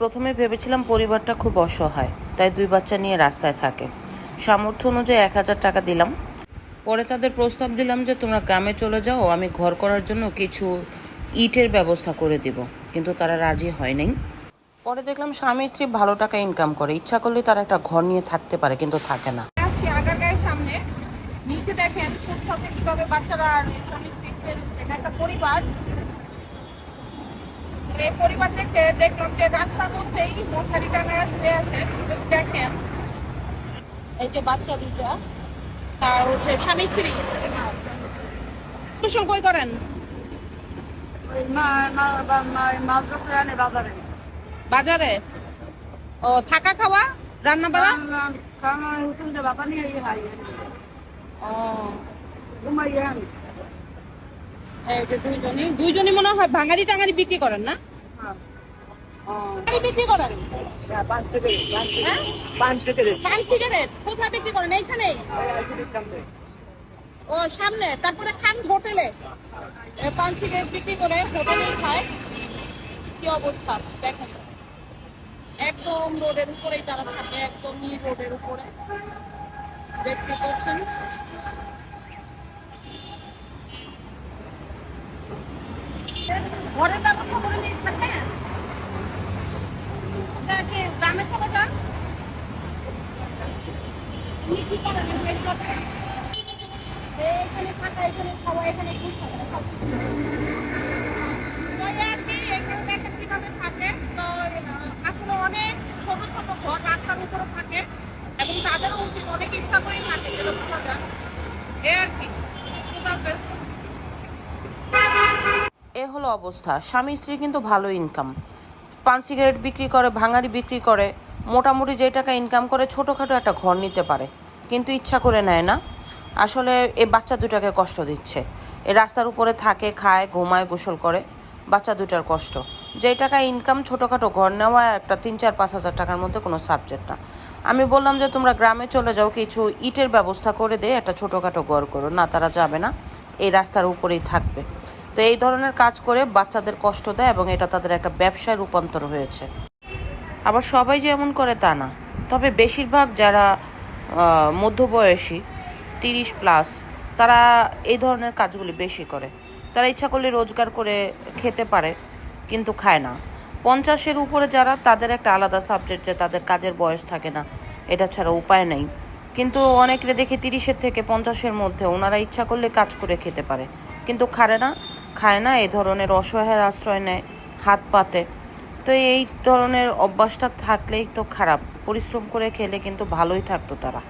প্রথমে ভেবেছিলাম পরিবারটা খুব অসহায়, তাই দুই বাচ্চা নিয়ে রাস্তায় থাকে। সামর্থ্য অনুযায়ী এক হাজার টাকা দিলাম। পরে তাদের প্রস্তাব দিলাম যে, তোমরা গ্রামে চলে যাও, আমি ঘর করার জন্য কিছু ইটের ব্যবস্থা করে দিব। কিন্তু তারা রাজি হয় নাই। পরে দেখলাম স্বামী স্ত্রী ভালো টাকা ইনকাম করে। ইচ্ছা করলে তারা একটা ঘর নিয়ে থাকতে পারে, কিন্তু থাকে না। সামনে। নিচে দেখেন কীভাবে বাচ্চারা পরিবার। এই পরিবার দেখতে দেখলাম যে রাস্তার মধ্যেই মশারি টাঙায় শুয়ে আছে যদি দেখেন। এই যে বাচ্চা দুটা আর হচ্ছে স্বামী স্ত্রী। টিউশন কই করেন? বাজারে। ও থাকা খাওয়া রান্না বাড়া। ও। দুইজনই মনে হয় ভাঙারি টাঙারি বিক্রি করেন না। বিক্রি করেন? কোথায় বিক্রি করেন? সামনে। ও সামনে। তারপরে খান হোটেলে। পান সিগারেট বিক্রি করে হোটেলেই খায়। কি অবস্থা? দেখেন। একদম রোডের উপরেই তারা থাকে একদমই রোডের উপরে। দেখতে পাচ্ছেন? ঘরের ব্যবস্থা করে নিয়ে থাকেন গ্রামে চলে যান কি করেন? এখানে থাকা, এখানে খাওয়া, এখানে থাকা কি থাকে? রাস্তার উপরে থাকে, এবং তাদেরও উচিত অনেক ইচ্ছা করেই থাকে যেটা বোঝা এ হলো অবস্থা। স্বামী স্ত্রী কিন্তু ভালো ইনকাম পান সিগারেট বিক্রি করে, ভাঙারি বিক্রি করে, মোটামুটি যে টাকা ইনকাম করে, ছোটোখাটো একটা ঘর নিতে পারে। কিন্তু ইচ্ছা করে নেয় না। আসলে এ বাচ্চা দুটাকে কষ্ট দিচ্ছে। এ রাস্তার উপরে থাকে, খায়, ঘুমায়, গোসল করে। বাচ্চা দুটার কষ্ট। যেই টাকা ইনকাম ছোটোখাটো ঘর নেওয়া, একটা তিন চার পাঁচ হাজার টাকার মধ্যে কোনো সাবজেক্ট না। আমি বললাম যে, তোমরা গ্রামে চলে যাও, কিছু ইটের ব্যবস্থা করে দে, একটা ছোটোখাটো ঘর করো। না, তারা যাবে না। এই রাস্তার উপরেই থাকবে। তো এই ধরনের কাজ করে বাচ্চাদের কষ্ট দেয় এবং এটা তাদের একটা ব্যবসায় রূপান্তর হয়েছে। আবার সবাই যে এমন করে তা না। তবে বেশিরভাগ যারা মধ্যবয়সী, তিরিশ প্লাস, তারা এই ধরনের কাজগুলি বেশি করে। তারা ইচ্ছা করলে রোজগার করে খেতে পারে, কিন্তু খায় না। পঞ্চাশের উপরে যারা, তাদের একটা আলাদা সাবজেক্ট যে তাদের কাজের বয়স থাকে না, এটা ছাড়া উপায় নেই। কিন্তু অনেকে দেখি তিরিশের থেকে পঞ্চাশের মধ্যে, ওনারা ইচ্ছা করলে কাজ করে খেতে পারে, কিন্তু খারে না। খায় না, এই ধরনের অসহায়ের আশ্রয় নেয়, হাত পাতে। তো এই ধরনের অভ্যাসটা থাকলেই তো খারাপ। পরিশ্রম করে খেলে কিন্তু ভালোই থাকতো তারা।